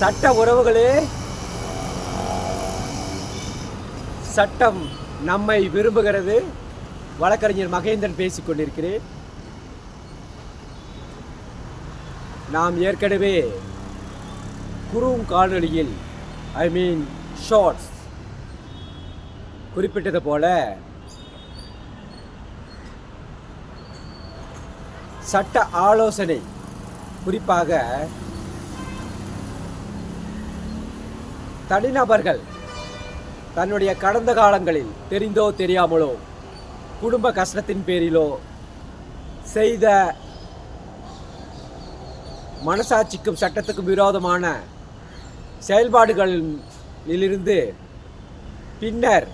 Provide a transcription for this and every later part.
சட்ட உறவுகளே. சட்டம் நம்மை விரும்புகிறது. வழக்கறிஞர் மகேந்திரன் பேசிக் கொண்டிருக்கிறேன். நாம் ஏற்கனவே குறும் காணொலியில் ஐ மீன் ஷார்ட்ஸ் குறிப்பிட்டது போல சட்ட ஆலோசனை குறிப்பாக தனிநபர்கள் தன்னுடைய கடந்த காலங்களில் தெரிந்தோ தெரியாமலோ குடும்ப கஷ்டத்தின் பேரிலோ செய்த மனசாட்சிக்கும் சட்டத்துக்கும் விரோதமான செயல்பாடுகளிலிருந்து பின்னர்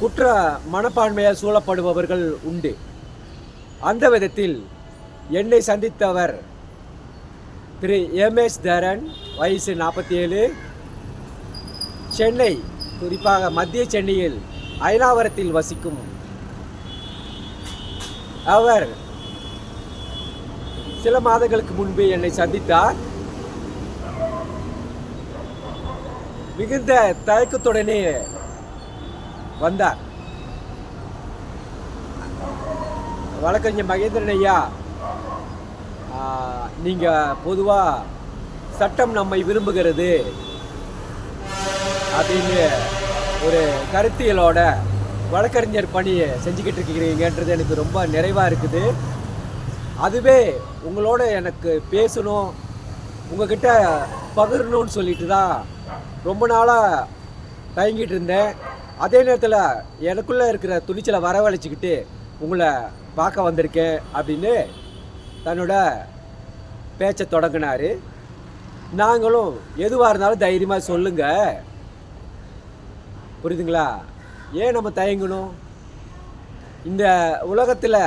குற்ற மனப்பான்மையால் சூழப்படுபவர்கள் உண்டு. அந்த விதத்தில் என்னை சந்தித்தவர் திரு எம்எஸ் தரன் வயசு நாற்பத்தி ஏழு சென்னை குறிப்பாக மத்திய சென்னையில் அயனாவரத்தில் வசிக்கும் அவர் சில மாதங்களுக்கு முன்பு என்னை சந்தித்தார். மிகுந்த தயக்கத்துடனே வந்தார். வழக்கறிஞர் மகேந்திரன் ஐயா நீங்கள் பொதுவாக சட்டம் நம்மை விரும்புகிறது அப்படின்னு ஒரு கருத்தியலோட வழக்கறிஞர் பணியை செஞ்சுக்கிட்டு இருக்கிறீங்கன்றது எனக்கு ரொம்ப நிறைவாக இருக்குது. அதுவே உங்களோட எனக்கு பேசணும் உங்ககிட்ட பகிரணும்னு சொல்லிட்டு தான் ரொம்ப நாளாக தயங்கிட்டு இருந்தேன். அதே நேரத்தில் எனக்குள்ளே இருக்கிற துணிச்சலை வரவழைச்சிக்கிட்டு உங்களை பார்க்க வந்திருக்கேன் அப்படின்னு தன்னோட பேச்சை தொடங்கினார். நாங்களும் எதுவாக இருந்தாலும் தைரியமாக சொல்லுங்கள் புரியுதுங்களா? ஏன் நம்ம தயங்கணும்? இந்த உலகத்தில்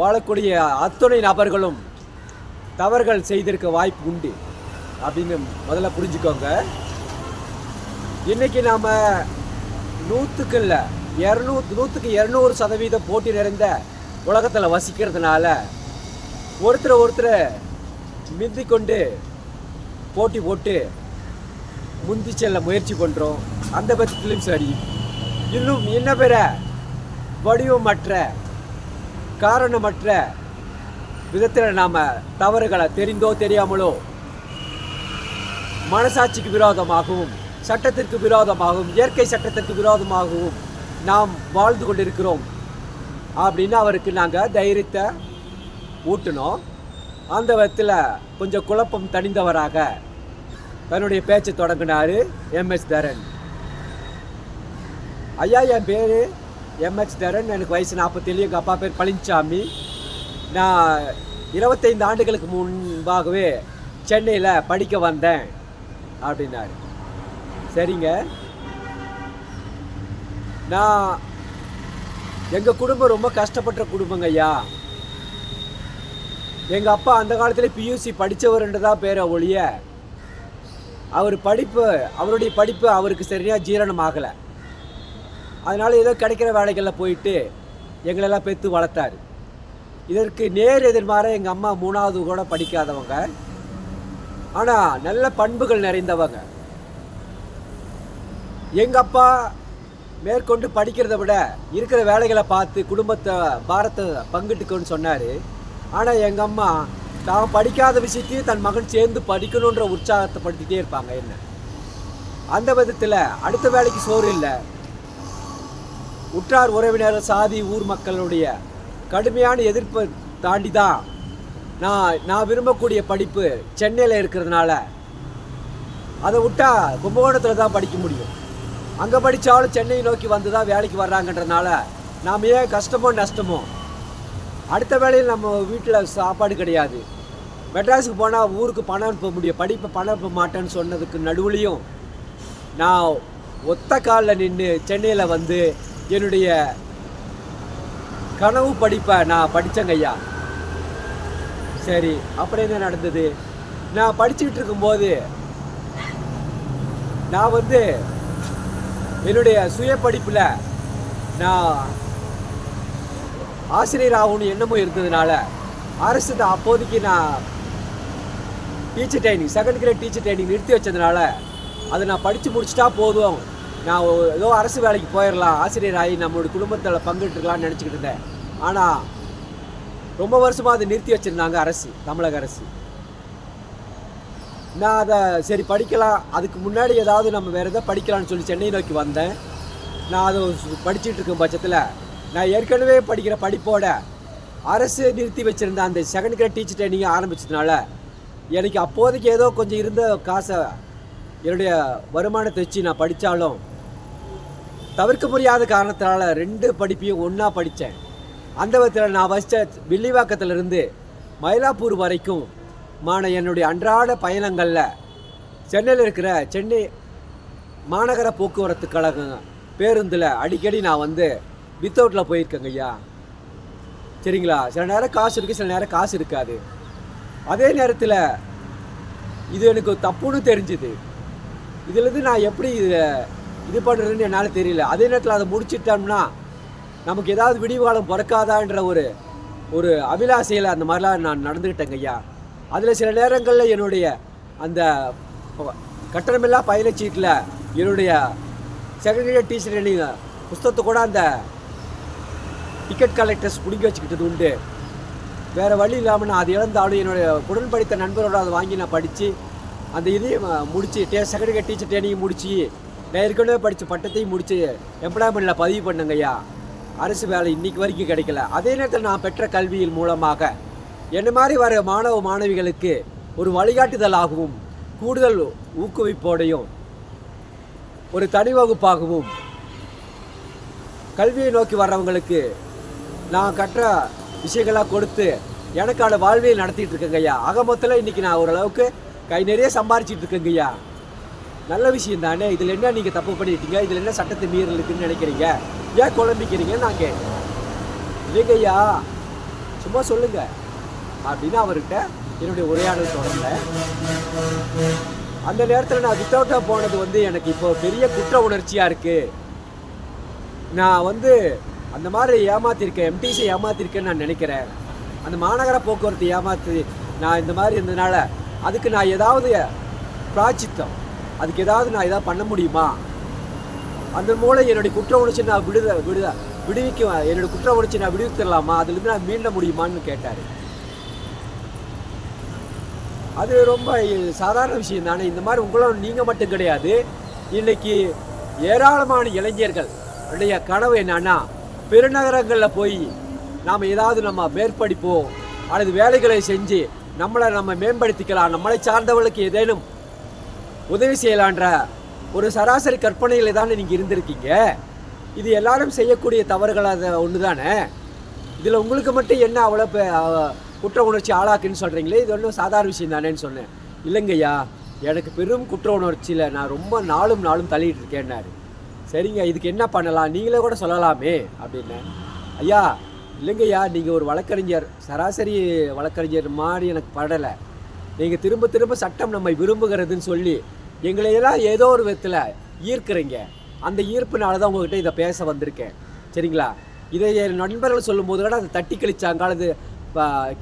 வாழக்கூடிய அத்துணை நபர்களும் தவறுகள் செய்திருக்க வாய்ப்பு உண்டு. அப்படின்னு முதல்ல புரிஞ்சுக்கோங்க. இன்னைக்கு நாம் நூற்றுக்கு இல்லை இரநூறு நூற்றுக்கு இரநூறு சதவீதம் போட்டி நிறைந்த உலகத்தில் வசிக்கிறதுனால ஒருத்தரை ஒருத்தரை மிந்தி கொண்டு போட்டி போட்டு முந்தி செல்ல முயற்சி பண்ணுறோம் அந்த பட்சத்திலும் சரி. இன்னும் என்ன பெற வடிவமற்ற காரணமற்ற விதத்தில் நாம் தவறுகளை தெரிந்தோ தெரியாமலோ மனசாட்சிக்கு விரோதமாகவும் சட்டத்திற்கு விரோதமாகவும் இயற்கை சட்டத்திற்கு விரோதமாகவும் நாம் வாழ்ந்து கொண்டிருக்கிறோம். அப்படின்னு அவருக்கு நாங்கள் தைரியத்தை ஊட்டினோம். அந்த விதத்தில் கொஞ்சம் குழப்பம் தணிந்தவராக தன்னுடைய பேச்சை தொடங்கினார் எம்எஸ் தரன். ஐயா என் பேர் எம்எச் தரன். எனக்கு வயசு நாற்பத்தேழு எங்கள் அப்பா பேர் பழனிசாமி நான் இருபத்தைந்து ஆண்டுகளுக்கு முன்பாகவே சென்னையில் படிக்க வந்தேன் அப்படின்னாரு. சரிங்க. நான் எங்கள் குடும்பம் ரொம்ப கஷ்டப்பட்ட குடும்பங்க ஐயா எங்கள் அப்பா அந்த காலத்தில் பியூசி படித்தவருன்ற தான் பேரை ஒழிய அவர் படிப்பு அவருடைய படிப்பு அவருக்கு சரியாக ஜீரணம் ஆகலை. அதனால் ஏதோ கிடைக்கிற வேலைகளில் போயிட்டு எங்களெல்லாம் பெற்று வளர்த்தாரு. இதற்கு நேர் எதிர்மாற எங்கள் அம்மா மூணாவது கூட படிக்காதவங்க. ஆனால் நல்ல பண்புகள் நிறைந்தவங்க. எங்கள் அப்பா மேற்கொண்டு படிக்கிறத விட இருக்கிற வேலைகளை பார்த்து குடும்பத்தை பாரத்தை பங்கிட்டுக்கோன்னு சொன்னார். ஆனால் எங்கள் அம்மா தான் படிக்காத விஷயத்தையும் தன் மகன் சேர்ந்து படிக்கணுன்ற உற்சாகத்தைப்படுத்திகிட்டே இருப்பாங்க என்ன? அந்த விதத்தில் அடுத்த வேலைக்கு சோறு இல்லை. உற்றார் உறவினர் சாதி ஊர் மக்களுடைய கடுமையான எதிர்ப்பை தாண்டி தான் நான் நான் விரும்பக்கூடிய படிப்பு சென்னையில் இருக்கிறதுனால. அதை விட்டா கும்பகோணத்தில் தான் படிக்க முடியும். அங்கே படித்தாலும் சென்னையை நோக்கி வந்து தான் வேலைக்கு வர்றாங்கன்றதுனால நாம் ஏன் கஷ்டமோ நஷ்டமோ அடுத்த வேலையில் நம்ம வீட்டில் சாப்பாடு கிடையாது. மெட்ராஸுக்கு போனால் ஊருக்கு பணம் அனுப்ப முடியும். படிப்பை பணம் அனுப்ப மாட்டேன்னு சொன்னதுக்கு நடுவுலையும் நான் ஒத்த காலில் நின்று சென்னையில் வந்து என்னுடைய கனவு படிப்பை நான் படித்தேங்க ஐயா. சரி அப்புறம் என்ன நடந்தது? நான் படிச்சுக்கிட்டு இருக்கும்போது நான் வந்து என்னுடைய சுய படிப்பில் நான் ஆசிரியர் ஆகணும்னு எண்ணமும் இருந்ததுனால அரசு தான் அப்போதைக்கு நான் teacher training second grade teacher training நிறுத்தி வச்சதுனால அதை நான் படித்து முடிச்சிட்டா போதும். நான் ஏதோ அரசு வேலைக்கு போயிடலாம் ஆசிரியர் ஆகி நம்மளுடைய குடும்பத்தில் பங்கிட்டுருக்கலாம்னு நினச்சிக்கிட்டு இருந்தேன். ஆனால் ரொம்ப வருஷமாக அதை நிறுத்தி வச்சுருந்தாங்க அரசு தமிழக அரசு. நான் அதை சரி படிக்கலாம் அதுக்கு முன்னாடி ஏதாவது நம்ம வேறு எதாவது படிக்கலாம்னு சொல்லி சென்னை நோக்கி வந்தேன். நான் அதை படிச்சுட்டு இருக்கும் பட்சத்தில் நான் ஏற்கனவே படிக்கிற படிப்போட அரசு நிறுத்தி வச்சுருந்த அந்த செகண்ட் கிரேட் டீச்சர் ட்ரைனிங்கை ஆரம்பிச்சதுனால எனக்கு அப்போதைக்கு ஏதோ கொஞ்சம் இருந்த காசை என்னுடைய வருமானத்தை வச்சு நான் படித்தாலும் தவிர்க்க முடியாத காரணத்தினால ரெண்டு படிப்பையும் ஒன்றா படித்தேன் அந்த விதத்தில் நான் வசித்த வில்லிவாக்கத்திலிருந்து மயிலாப்பூர் வரைக்கும் மான என்னுடைய அன்றாட பயணங்களில் சென்னையில் இருக்கிற சென்னை மாநகர போக்குவரத்து கழகம் பேருந்தில் அடிக்கடி நான் வந்து வித்தவுட்டில் போயிருக்கேங்க ஐயா. சரிங்களா? சில நேரம் காசு இருக்குது சில நேரம் காசு இருக்காது. அதே நேரத்தில் இது எனக்கு தப்புன்னு தெரிஞ்சுது. இதுலேருந்து நான் எப்படி இதை இது பண்ணுறதுன்னு என்னால் தெரியல. அதே நேரத்தில் அதை முடிச்சிட்டோம்னா நமக்கு ஏதாவது விடிவு காலம் பிறக்காதான்ற ஒரு ஒரு அபிலாசையில் அந்த மாதிரிலாம் நான் நடந்துக்கிட்டேங்க ஐயா. அதில் சில நேரங்களில் என்னுடைய அந்த கட்டணமில்லா பயணச்சீட்டில் என்னுடைய செகண்ட் டீச்சர் ட்ரைனிங் புஸ்தகத்தை கூட அந்த டிக்கெட் கலெக்டர்ஸ் பிடிங்கி வச்சுக்கிட்டது உண்டு. வேறு வழி இல்லாமல் நான் அது இழந்தாலும் என்னுடைய உடன் படித்த நண்பரோட அதை வாங்கி நான் படித்து அந்த இதையும் முடித்து டே செகண்டரி டீச்சர் ட்ரைனிங் முடித்து நான் ஏற்கனவே படித்த பட்டத்தையும் முடித்து எம்ப்ளாய்மெண்ட்டில் பதிவு பண்ணுங்கய்யா ஐயா. அரசு வேலை இன்றைக்கி வரைக்கும் கிடைக்கல. அதே நேரத்தில் நான் பெற்ற கல்வியின் மூலமாக என்ன மாதிரி வர மாணவ மாணவிகளுக்கு ஒரு வழிகாட்டுதலாகவும் கூடுதல் ஊக்குவிப்போடையும் ஒரு தனி வகுப்பாகவும் கல்வியை நோக்கி வர்றவங்களுக்கு நான் கற்ற விஷயங்களாக கொடுத்து எனக்கான வாழ்வியல் நடத்திட்டு இருக்கேங்க ஐயா. ஆக மொத்தத்தில் இன்னைக்கு நான் ஓரளவுக்கு கை நிறைய சம்பாரிச்சிட்டு இருக்கேங்க ஐயா. நல்ல விஷயம் தானே? இதில் என்ன நீங்கள் தப்பு பண்ணிட்டீங்க? இதில் என்ன சட்டத்தை மீறல் இருக்குன்னு நினைக்கிறீங்க? ஏன் குழம்பிக்கிறீங்கன்னு நான் கேட்டேன். இல்லைங்க ஐயா. சும்மா சொல்லுங்க. அப்படின்னு அவர்கிட்ட என்னுடைய உரையாடல் தொடர்ந்தேன். அந்த நேரத்தில் நான் வித்தவுட்டாக போனது வந்து எனக்கு இப்போ பெரிய குற்ற உணர்ச்சியாக இருக்குது நான் வந்து அந்த மாதிரி ஏமாத்திருக்கேன் எம்டிசி ஏமாத்திருக்கேன்னு நான் நினைக்கிறேன். அந்த மாநகர போக்குவரத்து ஏமாத்து நான் இந்த மாதிரி இருந்ததுனால அதுக்கு நான் ஏதாவது பிராச்சித்தம் அதுக்கு ஏதாவது நான் ஏதாவது பண்ண முடியுமா? அந்த மூலம் என்னுடைய குற்ற உணர்ச்சி நான் விடுத விடுத விடுவிக்க என்னுடைய குற்ற உணர்ச்சி நான் விடுவித்துடலாமா? அதுலேருந்து நான் மீண்ட முடியுமான்னு கேட்டார். அது ரொம்ப சாதாரண விஷயம் தானே. இந்த மாதிரி உங்களும் நீங்கள் மட்டும் கிடையாது. இன்னைக்கு ஏராளமான இளைஞர்கள் உடைய கனவு என்னன்னா பெருநகரங்களில் போய் நாம் ஏதாவது நம்ம மேற்படிப்போம் அல்லது வேலைகளை செஞ்சு நம்மளை நம்ம மேம்படுத்திக்கலாம். நம்மளை சார்ந்தவர்களுக்கு ஏதேனும் உதவி செய்யலான்ற ஒரு சராசரி கற்பனையில் தானே நீங்கள் இருந்திருக்கீங்க. இது எல்லாரும் செய்யக்கூடிய தவறுகளாக ஒன்று தானே இதில் உங்களுக்கு மட்டும் என்ன அவ்வளோ குற்ற உணர்ச்சி ஆளாக்குன்னு சொல்கிறீங்களே இது ஒன்றும் சாதாரண விஷயம் தானேன்னு சொன்னேன். இல்லைங்கய்யா எனக்கு பெரும் குற்ற உணர்ச்சியில் நான் ரொம்ப நாளும் நாளும் தள்ளிட்டு இருக்கேன்னாரு. சரிங்க இதுக்கு என்ன பண்ணலாம்? நீங்களே கூட சொல்லலாமே அப்படின்னேன் ஐயா இல்லைங்கய்யா நீங்கள் ஒரு வழக்கறிஞர் சராசரி வழக்கறிஞர் மாதிரி எனக்கு படலை. நீங்கள் திரும்ப திரும்ப சட்டம் நம்மை விரும்புகிறதுன்னு சொல்லி எங்களையெல்லாம் ஏதோ ஒரு விதத்தில் ஈர்க்கிறீங்க. அந்த ஈர்ப்புனால தான் உங்ககிட்ட இதை பேச வந்திருக்கேன். சரிங்களா? இதை என் நண்பர்கள் சொல்லும்போது கூட அதை தட்டி கழிச்சாங்க அல்லது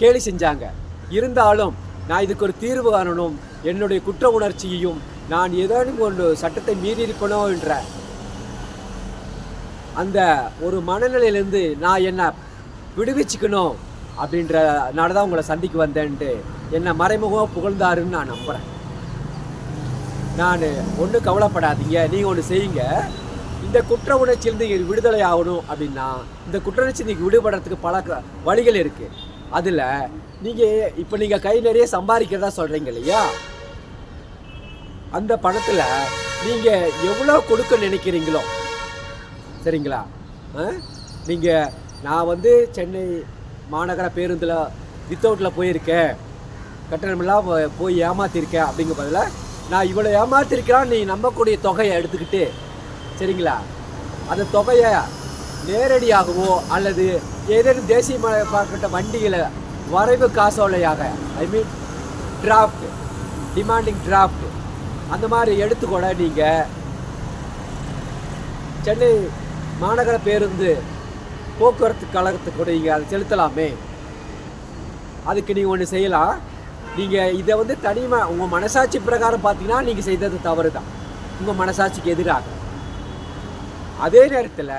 கேலி செஞ்சாங்க. இருந்தாலும் நான் இதுக்கு ஒரு தீர்வு காணணும். என்னுடைய குற்ற உணர்ச்சியையும் நான் ஏதோ ஒன்று சட்டத்தை மீறி இருக்கணும் என்ற அந்த ஒரு மனநிலையிலேருந்து நான் என்ன விடுவிச்சுக்கணும் அப்படின்றனால தான் உங்களை சந்திக்க வந்தேன்ட்டு என்னை மறைமுகமாக புகழ்ந்தாருன்னு நான் நம்புகிறேன் நான் ஒன்றும் கவலைப்படாதீங்க. நீங்கள் ஒன்று செய்யுங்க. இந்த குற்ற உணர்ச்சியிலிருந்து நீங்கள் விடுதலை ஆகணும் அப்படின்னா இந்த குற்ற உணர்ச்சி நீங்கள் விடுபடுறதுக்கு பல வழிகள் இருக்குது அதில் நீங்கள் இப்போ நீங்கள் கை நிறைய சம்பாதிக்கிறதா சொல்கிறீங்க இல்லையா? அந்த பணத்தில் நீங்கள் எவ்வளோ கொடுக்க நினைக்கிறீங்களோ சரிங்களா? நீங்கள் நான் வந்து சென்னை மாநகர பேருந்தில் வித்தவுட்டில் போயிருக்கேன். கட்டணமெல்லாம் போய் ஏமாத்திருக்கேன் அப்படிங்கிற பதிலாக நான் இவ்வளோ ஏமாத்திருக்கிறான் நீ நம்பக்கூடிய தொகையை எடுத்துக்கிட்டு சரிங்களா? அந்த தொகையை நேரடியாகவோ அல்லது ஏதேனும் தேசிய பார்க்கப்பட்ட வண்டிகளை வரைவு காசோலையாக I mean draft demanding draft அந்த மாதிரி எடுத்துக்கூட நீங்கள் சென்னை மாநகர பேருந்து போக்குவரத்து கழகத்துக்கு கூட நீங்கள் அதை செலுத்தலாமே. அதுக்கு நீங்கள் ஒன்று செய்யலாம். நீங்கள் இதை வந்து தனிமா உங்கள் மனசாட்சி பிரகாரம் பார்த்தீங்கன்னா நீங்கள் செய்தது தவறு தான் உங்கள் மனசாட்சிக்கு எதிராக. அதே நேரத்தில்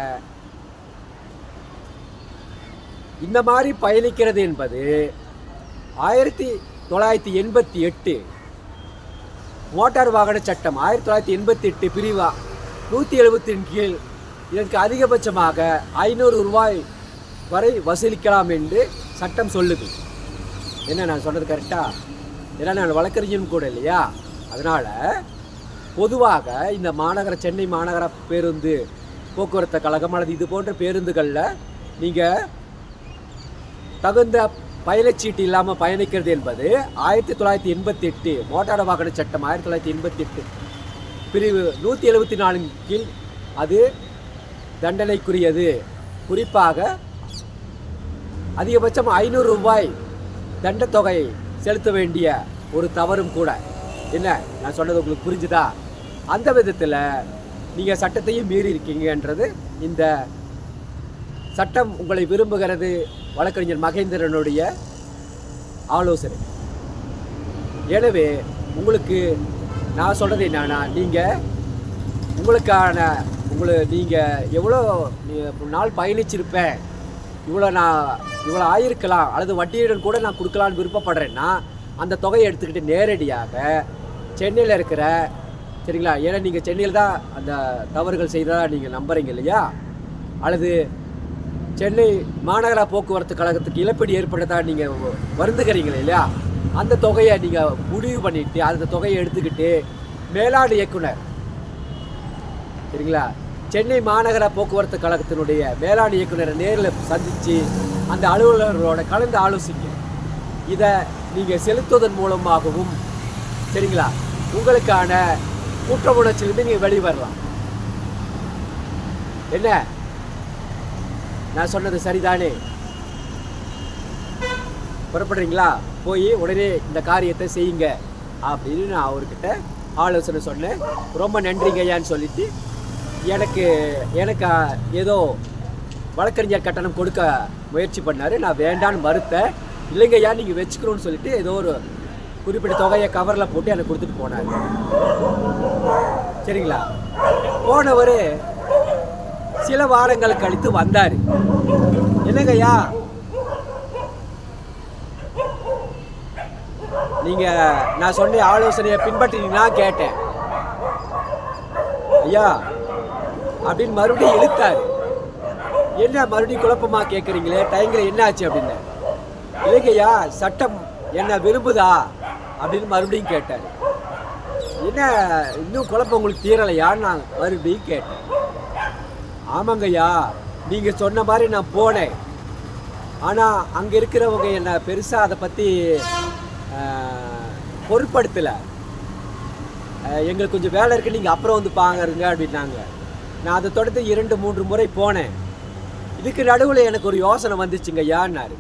இந்த மாதிரி பயணிக்கிறது என்பது ஆயிரத்தி தொள்ளாயிரத்தி எண்பத்தி எட்டு மோட்டார் வாகன சட்டம் ஆயிரத்தி தொள்ளாயிரத்தி எண்பத்தி எட்டு பிரிவா நூற்றி எழுபத்தின் கீழ் இதற்கு அதிகபட்சமாக ஐநூறு ரூபாய் வரை வசூலிக்கலாம் என்று சட்டம் சொல்லுது. என்ன நான் சொன்னது கரெக்டாக ஏன்னா நான் வழக்கறிஞரும் கூட இல்லையா? அதனால் பொதுவாக இந்த மாநகர சென்னை மாநகர பேருந்து போக்குவரத்து கழகம் அல்லது இது போன்ற பேருந்துகளில் நீங்கள் தகுந்த பயணச்சீட்டு இல்லாமல் பயணிக்கிறது என்பது ஆயிரத்தி தொள்ளாயிரத்தி எண்பத்தி எட்டு மோட்டார் வாகன சட்டம் ஆயிரத்தி தொள்ளாயிரத்தி எண்பத்தி எட்டு பிரிவு நூற்றி எழுபத்தி நாலின் கீழ் அது தண்டனைக்குரியது. குறிப்பாக அதிகபட்சம் ஐநூறு ரூபாய் தண்டத்தொகை செலுத்த வேண்டிய ஒரு தவறும் கூட. என்ன? நான் சொன்னது உங்களுக்கு புரிஞ்சுதா? அந்த விதத்தில் நீங்கள் சட்டத்தையும் மீறி இருக்கீங்கன்றது இந்த சட்டம் உங்களை விரும்புகிறது வழக்கறிஞர் மகேந்திரனுடைய ஆலோசனை. எனவே உங்களுக்கு நான் சொல்கிறது என்னன்னா நீங்கள் உங்களுக்கான உங்களை நீங்கள் எவ்வளோ நாள் பயணிச்சிருப்பேன் இவ்வளோ நான் இவ்வளோ ஆயிருக்கலாம். அல்லது வட்டியுடன் கூட நான் கொடுக்கலான்னு விருப்பப்படுறேன்னா அந்த தொகையை எடுத்துக்கிட்டு நேரடியாக சென்னையில் இருக்கிற சரிங்களா? ஏன்னா நீங்கள் சென்னையில் தான் அந்த தவறுகள் செய்ததாக நீங்கள் நம்புறீங்க இல்லையா? அல்லது சென்னை மாநகர போக்குவரத்து கழகத்துக்கு இழப்பீடு ஏற்பட்டதாக நீங்கள் வருந்துக்கிறீங்க இல்லையா? அந்த தொகையை நீங்கள் முடிவு பண்ணிவிட்டு அந்த தொகையை எடுத்துக்கிட்டு மேலாண் இயக்குனர் சரிங்களா? சென்னை மாநகர போக்குவரத்து கழகத்தினுடைய மேலாண் இயக்குநரை நேரில் சந்தித்து அந்த அலுவலர்களோட கலந்து ஆலோசிங்க. இதை நீங்கள் செலுத்துவதன் மூலமாகவும் சரிங்களா? உங்களுக்கான குற்ற உணர்ச்சியிலிருந்து நீங்கள் வெளிவரலாம். என்ன? நான் சொன்னது சரிதானே? புறப்படுறீங்களா? போய் உடனே இந்த காரியத்தை செய்யுங்க அப்படின்னு நான் அவர்கிட்ட ஆலோசனை சொன்னேன். ரொம்ப நன்றிங்க ஐயான்னு சொல்லிட்டு எனக்கு எனக்கு ஏதோ வழக்கறிஞர் கட்டணம் கொடுக்க முயற்சி பண்ணார். நான் வேண்டான்னு மறுத்தேன். இல்லைங்க ஐயா நீங்கள் வச்சுக்கணும்னு சொல்லிட்டு ஏதோ ஒரு குறிப்பிட்ட தொகையை கவரில் போட்டு எனக்கு கொடுத்துட்டு போனார். சரிங்களா? போனவர் சில வாரங்கள் கழித்து வந்தார். என்னங்க ஐயா? நான் சொன்ன ஆலோசனையை பின்பற்றினீங்கன்னா கேட்டேன். ஐயா அப்படின்னு மறுபடியும் இழுத்தாரு. என்ன மறுபடியும் குழப்பமா கேட்குறீங்களே டைங்கில் என்ன ஆச்சு அப்படின்னு. இலங்கையா சட்டம் என்ன விரும்புதா? அப்படின்னு மறுபடியும் கேட்டார். என்ன இன்னும் குழப்பம் உங்களுக்கு தீரலையான்னு நான் மறுபடியும் கேட்டேன். ஆமாங்கய்யா நீங்கள் சொன்ன மாதிரி நான் போனேன். ஆனால் அங்கே இருக்கிறவங்க என்னை பெருசாக அதை பற்றி பொருட்படுத்தலை. எங்களுக்கு கொஞ்சம் வேலை இருக்கு நீங்கள் அப்புறம் வந்து பாருங்க அப்படின்னாங்க. நான் அதை தொடர்ந்து இரண்டு மூன்று முறை போனேன். இதுக்கு நடுவில் எனக்கு ஒரு யோசனை வந்துச்சுங்க ஐயான்னாரு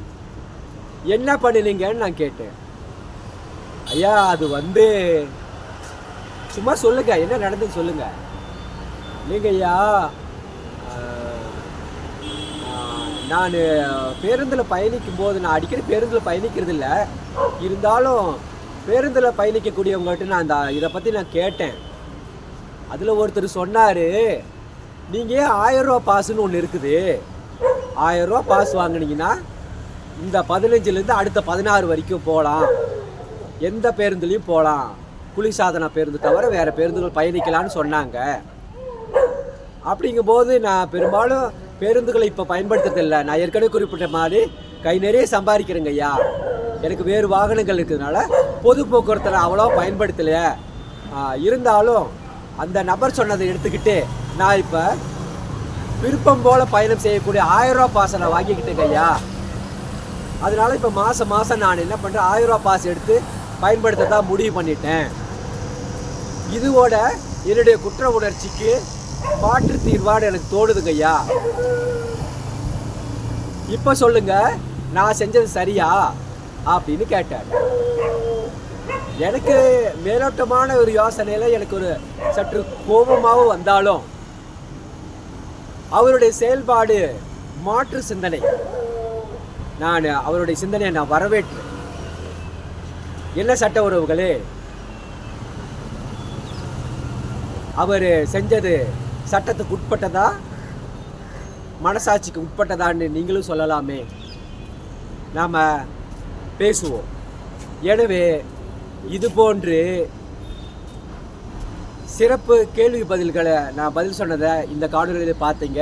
என்ன பண்ணினீங்கன்னு நான் கேட்டேன். ஐயா அது வந்து சும்மா சொல்லுங்க என்ன நடந்துன்னு சொல்லுங்க. இல்லைங்க ஐயா நான் பேருந்தில் பயணிக்கும் போது நான் அடிக்கடி பேருந்தில் பயணிக்கிறது இல்லை இருந்தாலும் பேருந்தில் பயணிக்கக்கூடியவங்கள்ட்ட நான் அந்த இதை பற்றி நான் கேட்டேன். அதில் ஒருத்தர் சொன்னார் நீங்கள் ஏன் ஆயிரம் ரூபா பாஸ்ன்னு ஒன்று இருக்குது? ஆயிரம் ரூபா பாஸ் வாங்குனீங்கன்னா இந்த பதினஞ்சுலேருந்து அடுத்த பதினாறு வரைக்கும் போகலாம். எந்த பேருந்துலேயும் போகலாம். குளிர்சாதன பேருந்து தவிர வேறு பேருந்துகள் பயணிக்கலாம்னு சொன்னாங்க. அப்படிங்கும்போது நான் பெரும்பாலும் பேருந்துகளை இப்போ பயன்படுத்துறதில்ல நான் ஏற்கனவே குறிப்பிட்ட மாதிரி கை நிறைய சம்பாதிக்கிறேங்க ஐயா. எனக்கு வேறு வாகனங்கள் இருக்கிறதுனால பொது போக்குவரத்தில் அவ்வளோ பயன்படுத்தலையே. இருந்தாலும் அந்த நபர் சொன்னதை எடுத்துக்கிட்டு நான் இப்போ விருப்பம் போல் பயணம் செய்யக்கூடிய ஆயிரம் ரூபா பாஸை நான் வாங்கிக்கிட்டேங்க ஐயா. அதனால் இப்போ மாதம் மாதம் நான் என்ன பண்ணுறேன் ஆயிரம் ரூபா பாஸ் எடுத்து பயன்படுத்த தான் முடிவு பண்ணிட்டேன். இதுவோட என்னுடைய குற்ற உணர்ச்சிக்கு மாற்று தீர்வாடு எனக்கு தோணுதுங்க ஐயா. இப்போ சொல்லுங்க நான் செஞ்சது சரியா? அப்படின்னு கேட்டார் எனக்கு மேலோட்டமான ஒரு யோசனையில் எனக்கு ஒரு சற்று கோபமாகவும் வந்தாலும் அவருடைய செயல்பாடு மாற்று சிந்தனை. நான் அவருடைய சிந்தனையை நான் வரவேற்றேன் என்ன சட்ட உறவுகளே? அவர் செஞ்சது சட்டத்துக்கு உட்பட்டதா? மனசாட்சிக்கு உட்பட்டதான்னு நீங்களும் சொல்லலாமே. நாம் பேசுவோம். எனவே இது போன்று சிறப்பு கேள்வி பதில்களை நான் பதில் சொன்னதை இந்த காணொலியில் பார்த்தீங்க.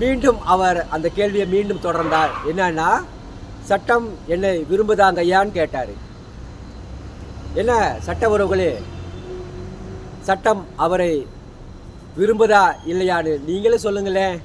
மீண்டும் அவர் அந்த கேள்வியை மீண்டும் தொடர்ந்தார். என்னன்னா சட்டம் என்னை விரும்புதாங்க ஐயான்னு கேட்டார். என்ன சட்ட உறவுகளே சட்டம் அவரை விரும்புதா இல்லையான்னு நீங்களே சொல்லுங்களேன்.